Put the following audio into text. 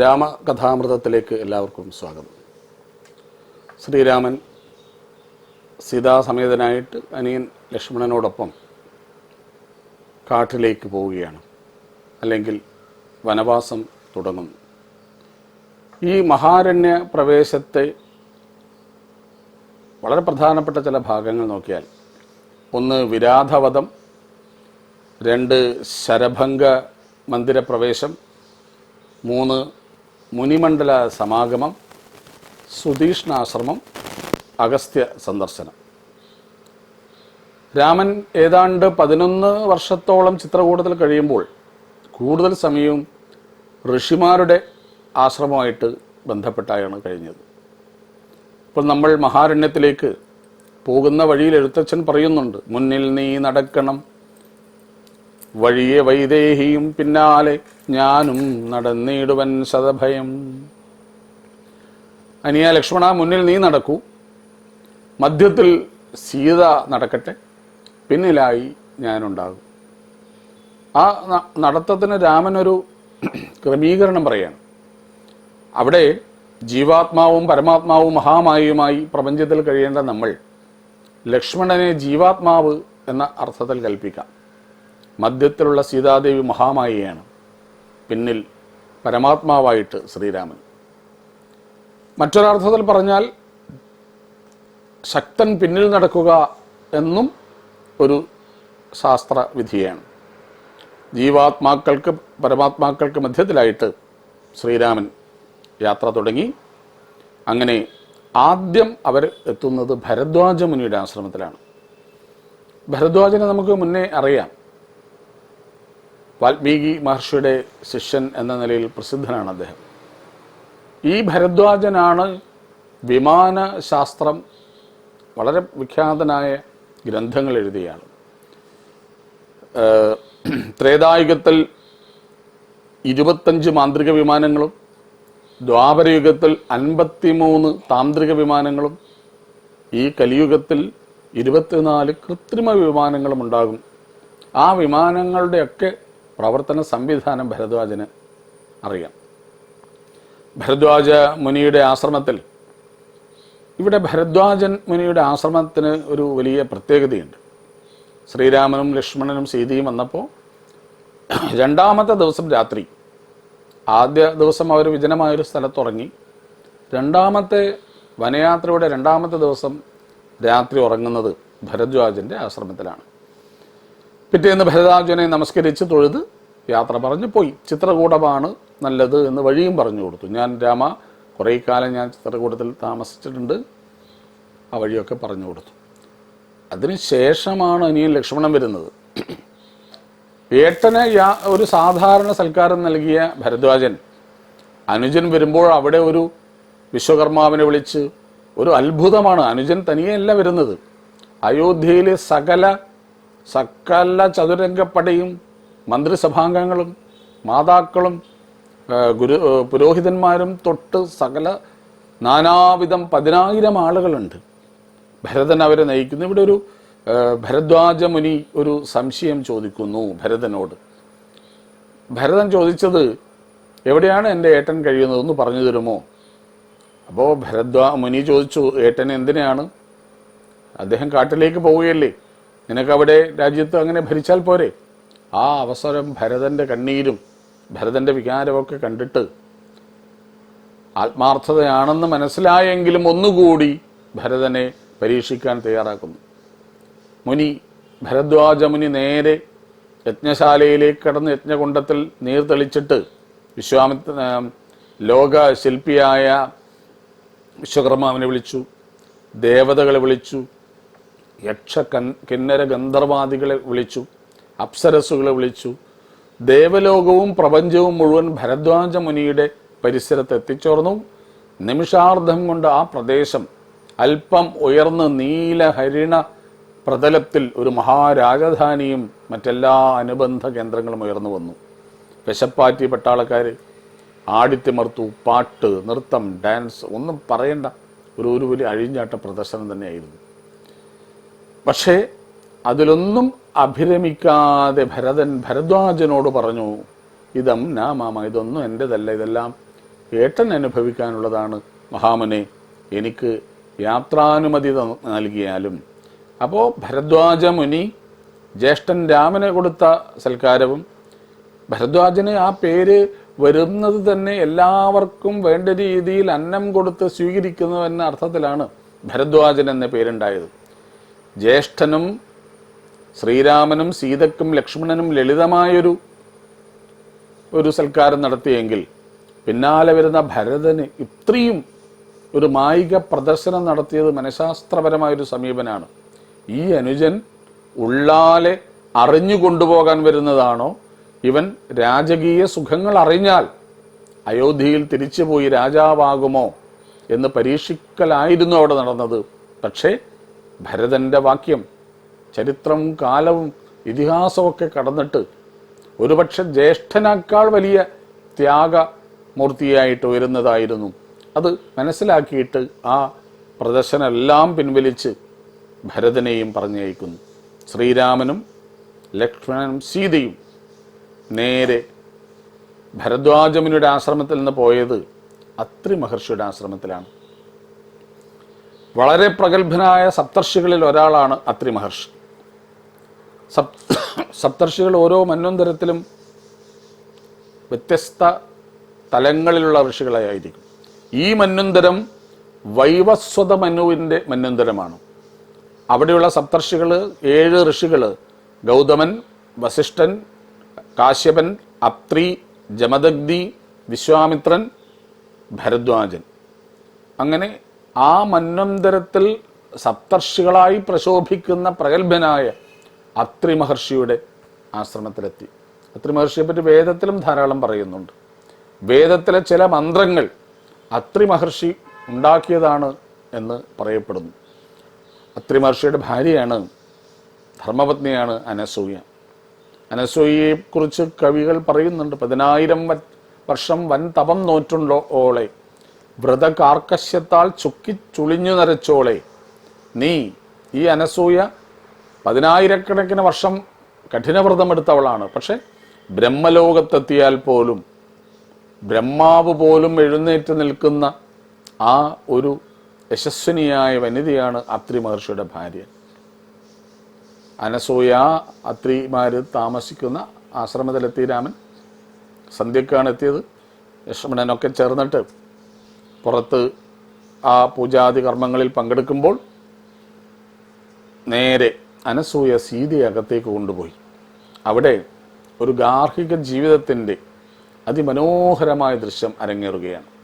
രാമകഥാമൃതത്തിലേക്ക് എല്ലാവർക്കും സ്വാഗതം. ശ്രീരാമൻ സീതാസമേതനായിട്ട് അനിയൻ ലക്ഷ്മണനോടൊപ്പം കാട്ടിലേക്ക് പോവുകയാണ്. അല്ലെങ്കിൽ വനവാസം തുടങ്ങുന്നു ഈ മഹാരണ്യ പ്രവേശത്തെ വളരെ പ്രധാനപ്പെട്ട ചില ഭാഗങ്ങൾ നോക്കിയാൽ ഒന്ന് വിരാധവധം രണ്ട് ശരഭംഗ മന്ദിരപ്രവേശം മൂന്ന് മുനിമണ്ഡല സമാഗമം സുധീഷ്ണാശ്രമം അഗസ്ത്യ സന്ദർശനം. രാമൻ ഏതാണ്ട് പതിനൊന്ന് വർഷത്തോളം ചിത്രകൂടത്തിൽ കഴിയുമ്പോൾ കൂടുതൽ സമയവും ഋഷിമാരുടെ ആശ്രമമായിട്ട് ബന്ധപ്പെട്ടായാണ് കഴിഞ്ഞത്. ഇപ്പോൾ നമ്മൾ മഹാരണ്യത്തിലേക്ക് പോകുന്ന വഴിയിൽ എഴുത്തച്ഛൻ പറയുന്നുണ്ട് മുന്നിൽ നീ നടക്കണം വഴിയെ വൈദേഹിയും പിന്നാലെ ഞാനും നടന്നിടുവൻ സതഭയം അനിയ ലക്ഷ്മണ മുന്നിൽ നീ നടക്കൂ. മധ്യത്തിൽ സീത നടക്കട്ടെ. പിന്നിലായി ഞാനുണ്ടാകും. ആ നടത്തത്തിന് രാമനൊരു ക്രമീകരണം പറയാണ്. അവിടെ ജീവാത്മാവും പരമാത്മാവും മഹാമായുമായി പ്രപഞ്ചത്തിൽ കഴിയേണ്ട നമ്മൾ ലക്ഷ്മണനെ ജീവാത്മാവ് എന്ന അർത്ഥത്തിൽ കൽപ്പിക്കാം. മധ്യത്തിലുള്ള സീതാദേവി മഹാമായയാണ്. പിന്നിൽ പരമാത്മാവായിട്ട് ശ്രീരാമൻ. മറ്റൊരർത്ഥത്തിൽ പറഞ്ഞാൽ ശക്തൻ പിന്നിൽ നടക്കുക എന്നും ഒരു ശാസ്ത്രവിധിയാണ്. ജീവാത്മാക്കൾക്ക് പരമാത്മാക്കൾക്ക് മധ്യത്തിലായിട്ട് ശ്രീരാമൻ യാത്ര തുടങ്ങി. അങ്ങനെ ആദ്യം അവർ എത്തുന്നത് ഭരദ്വാജ മുനിയുടെ ആശ്രമത്തിലാണ്. ഭരദ്വാജനെ നമുക്ക് മുന്നേ അറിയാം. വാൽമീകി മഹർഷിയുടെ ശിഷ്യൻ എന്ന നിലയിൽ പ്രസിദ്ധനാണ് അദ്ദേഹം. ഈ ഭരദ്വാജനാണ് വിമാന ശാസ്ത്രം വളരെ വിഖ്യാതനായ ഗ്രന്ഥങ്ങൾ എഴുതിയാണ്. ത്രേതായുഗത്തിൽ ഇരുപത്തഞ്ച് മാന്ത്രിക വിമാനങ്ങളും ദ്വാപരയുഗത്തിൽ അൻപത്തിമൂന്ന് താന്ത്രിക വിമാനങ്ങളും ഈ കലിയുഗത്തിൽ ഇരുപത്തിനാല് കൃത്രിമ വിമാനങ്ങളും ഉണ്ടാകും. ആ വിമാനങ്ങളുടെയൊക്കെ പ്രവർത്തന സംവിധാനം ഭരദ്വാജന് അറിയാം. ഭരദ്വാജ മുനിയുടെ ആശ്രമത്തിൽ ഇവിടെ ഭരദ്വാജൻ മുനിയുടെ ആശ്രമത്തിന് ഒരു വലിയ പ്രത്യേകതയുണ്ട്. ശ്രീരാമനും ലക്ഷ്മണനും സീതയും വന്നപ്പോൾ രണ്ടാമത്തെ ദിവസം രാത്രി ആദ്യ ദിവസം അവർ വിജനമായൊരു സ്ഥലത്തുറങ്ങി രണ്ടാമത്തെ വനയാത്രയുടെ രണ്ടാമത്തെ ദിവസം രാത്രി ഉറങ്ങുന്നത് ഭരദ്വാജന്റെ ആശ്രമത്തിലാണ്. പിറ്റേന്ന് ഭരതാർജുനെ നമസ്കരിച്ച് തൊഴുത് യാത്ര പറഞ്ഞ് പോയി. ചിത്രകൂടമാണ് നല്ലത് എന്ന് വഴിയും പറഞ്ഞു കൊടുത്തു. ഞാൻ രാമ കുറേ കാലം ഞാൻ ചിത്രകൂടത്തിൽ താമസിച്ചിട്ടുണ്ട്. ആ വഴിയൊക്കെ പറഞ്ഞു കൊടുത്തു. അതിനുശേഷമാണ് അനിയൻ ലക്ഷ്മണൻ വരുന്നത്. ഏട്ടന് യാ ഒരു സാധാരണ സൽക്കാരം നൽകിയ ഭരദ്വാജൻ അനുജൻ വരുമ്പോൾ അവിടെ ഒരു വിശ്വകർമാവിനെ വിളിച്ച് ഒരു അത്ഭുതമാണ്. അനുജൻ തനിയെയല്ല വരുന്നത്. അയോധ്യയിലെ സകല സകല ചതുരംഗപ്പടയും മന്ത്രിസഭാംഗങ്ങളും മാതാക്കളും ഗുരു പുരോഹിതന്മാരും തൊട്ട് സകല നാനാവിധം പതിനായിരം ആളുകളുണ്ട്. ഭരതൻ അവരെ നയിക്കുന്നു. ഇവിടെ ഒരു ഭരദ്വാജ മുനി ഒരു സംശയം ചോദിക്കുന്നു ഭരതനോട്. ഭരതൻ ചോദിച്ചത് എവിടെയാണ് എന്റെ ഏട്ടൻ കഴിയുന്നതെന്ന് പറഞ്ഞു തരുമോ? അപ്പോൾ ഭരദ്വാ മുനി ചോദിച്ചു ഏട്ടൻ എന്തിനാണ്? അദ്ദേഹം കാട്ടിലേക്ക് പോവുകയല്ലേ? നിനക്ക് അവിടെ രാജ്യത്ത് അങ്ങനെ ഭരിച്ചാൽ പോരെ? ആ അവസരം ഭരതന്റെ കണ്ണീരും ഭരതന്റെ വികാരമൊക്കെ കണ്ടിട്ട് ആത്മാർത്ഥതയാണെന്ന് മനസ്സിലായെങ്കിലും ഒന്നുകൂടി ഭരതനെ പരീക്ഷിക്കാൻ തയ്യാറാക്കുന്നു. മുനി ഭരദ്വാജ മുനി നേരെ യജ്ഞശാലയിലേക്ക് കടന്ന് യജ്ഞകുണ്ടത്തിൽ നീർ തെളിച്ചിട്ട് വിശ്വാമി ലോക ശില്പിയായ വിശ്വകർമാവിനെ വിളിച്ചു ദേവതകളെ വിളിച്ചു യക്ഷ കൻ കിന്നര ഗന്ധർവാദികളെ വിളിച്ചു അപ്സരസുകളെ വിളിച്ചു. ദേവലോകവും പ്രപഞ്ചവും മുഴുവൻ ഭരദ്വാജ മുനിയുടെ പരിസരത്ത് എത്തിച്ചേർന്നു. നിമിഷാർദ്ധം കൊണ്ട് ആ പ്രദേശം അല്പം ഉയർന്ന് നീലഹരിണ പ്രതലത്തിൽ ഒരു മഹാരാജധാനിയും മറ്റെല്ലാ അനുബന്ധ കേന്ദ്രങ്ങളും ഉയർന്നു വന്നു. വിശപ്പാറ്റി പട്ടാളക്കാർ ആടിത്തിമർത്തു പാട്ട് നൃത്തം ഡാൻസ് ഒന്നും പറയണ്ട. ഒരു ഒരു വലിയ അഴിഞ്ഞാട്ട പ്രദർശനം തന്നെയായിരുന്നു. പക്ഷേ അതിലൊന്നും അഭിരമിക്കാതെ ഭരതൻ ഭരദ്വാജനോട് പറഞ്ഞു ഇതം നാ മാമ ഇതൊന്നും എന്റെതല്ല ഇതെല്ലാം ഏട്ടൻ അനുഭവിക്കാനുള്ളതാണ്. മഹാമനെ എനിക്ക് യാത്രാനുമതി നൽകിയാലും. അപ്പോൾ ഭരദ്വാജ മുനി ജ്യേഷ്ഠൻ രാമന് കൊടുത്ത സൽക്കാരവും ഭരദ്വാജന് ആ പേര് വരുന്നത് തന്നെ എല്ലാവർക്കും വേണ്ട രീതിയിൽ അന്നം കൊടുത്ത് സ്വീകരിക്കുന്നു എന്ന അർത്ഥത്തിലാണ് ഭരദ്വാജൻ എന്ന പേരുണ്ടായത്. ജ്യേഷ്ഠനും ശ്രീരാമനും സീതക്കും ലക്ഷ്മണനും ലളിതമായൊരു ഒരു സൽക്കാരം നടത്തിയെങ്കിൽ പിന്നാലെ വരുന്ന ഭരതന് ഇത്രയും ഒരു മായിക പ്രദർശനം നടത്തിയത് മനഃശാസ്ത്രപരമായൊരു സമീപനാണ്. ഈ അനുജൻ ഉള്ളാലെ അറിഞ്ഞു കൊണ്ടുപോകാൻ വരുന്നതാണോ? ഇവൻ രാജകീയ സുഖങ്ങൾ അറിഞ്ഞാൽ അയോധ്യയിൽ തിരിച്ചുപോയി രാജാവാകുമോ എന്ന് പരീക്ഷിക്കലായിരുന്നു അവിടെ നടന്നത്. പക്ഷേ ഭരതന്റെ വാക്യം ചരിത്രവും കാലവും ഇതിഹാസമൊക്കെ കടന്നിട്ട് ഒരുപക്ഷെ ജ്യേഷ്ഠനേക്കാൾ വലിയ ത്യാഗമൂർത്തിയായിട്ട് ഉയരുന്നതായിരുന്നു. അത് മനസ്സിലാക്കിയിട്ട് ആ പ്രദർശനമെല്ലാം പിൻവലിച്ച് ഭരതനെയും പറഞ്ഞയക്കുന്നു. ശ്രീരാമനും ലക്ഷ്മണനും സീതയും നേരെ ഭരദ്വാജമുനിയുടെ ആശ്രമത്തിൽ നിന്ന് പോയത് അത്രി മഹർഷിയുടെ ആശ്രമത്തിലാണ്. വളരെ പ്രഗത്ഭനായ സപ്തർഷികളിൽ ഒരാളാണ് അത്രി മഹർഷി. സപ് സപ്തർഷികൾ ഓരോ മന്വന്തരത്തിലും വ്യത്യസ്ത തലങ്ങളിലുള്ള ഋഷികളായിരിക്കും ഈ മന്വന്തരം വൈവസ്വത മനുവിന്റെ മന്വന്തരമാണ്. അവിടെയുള്ള സപ്തർഷികൾ ഏഴ് ഋഷികൾ ഗൗതമൻ വസിഷ്ഠൻ കാശ്യപൻ അത്രി ജമദഗ്നി വിശ്വാമിത്രൻ ഭരദ്വാജൻ. അങ്ങനെ ആ മന്വന്തരത്തിൽ സപ്തർഷികളായി പ്രശോഭിക്കുന്ന പ്രഗത്ഭനായ അത്രി മഹർഷിയുടെ ആശ്രമത്തിലെത്തി. അത്രി മഹർഷിയെ പറ്റി വേദത്തിലും ധാരാളം പറയുന്നുണ്ട്. വേദത്തിലെ ചില മന്ത്രങ്ങൾ അത്രി മഹർഷി ഉണ്ടാക്കിയതാണ് എന്ന് പറയപ്പെടുന്നു. അത്രി മഹർഷിയുടെ ഭാര്യയാണ് ധർമ്മപത്നിയാണ് അനസൂയ. അനസൂയയെക്കുറിച്ച് കവികൾ പറയുന്നുണ്ട്. പതിനായിരം വർഷം വൻ തപം നോറ്റുണ്ടോ ഓളെ? വ്രതകാർക്കശ്യത്താൽ ചുക്കി ചുളിഞ്ഞു നരച്ചോളെ. നീ ഈ അനസൂയ പതിനായിരക്കണക്കിന് വർഷം കഠിനവ്രതമെടുത്തവളാണ്. പക്ഷെ ബ്രഹ്മലോകത്തെത്തിയാൽ പോലും ബ്രഹ്മാവ് പോലും എഴുന്നേറ്റ് നിൽക്കുന്ന ആ ഒരു യശസ്വിനിയായ വനിതയാണ് അത്രി മഹർഷിയുടെ ഭാര്യ. അനസൂയ അത്രിമാർ താമസിക്കുന്ന ആശ്രമത്തിലെത്തി രാമൻ. സന്ധ്യക്കാണ് എത്തിയത്. ലക്ഷ്മണനൊക്കെ ചേർന്നിട്ട് പുറത്ത് ആ പൂജാതി കർമ്മങ്ങളിൽ പങ്കെടുക്കുമ്പോൾ നേരെ അനസൂയ സീതയെ അകത്തേക്ക് കൊണ്ടുപോയി. അവിടെ ഒരു ഗാർഹിക ജീവിതത്തിന്റെ അതിമനോഹരമായ ദൃശ്യം അരങ്ങേറുകയാണ്.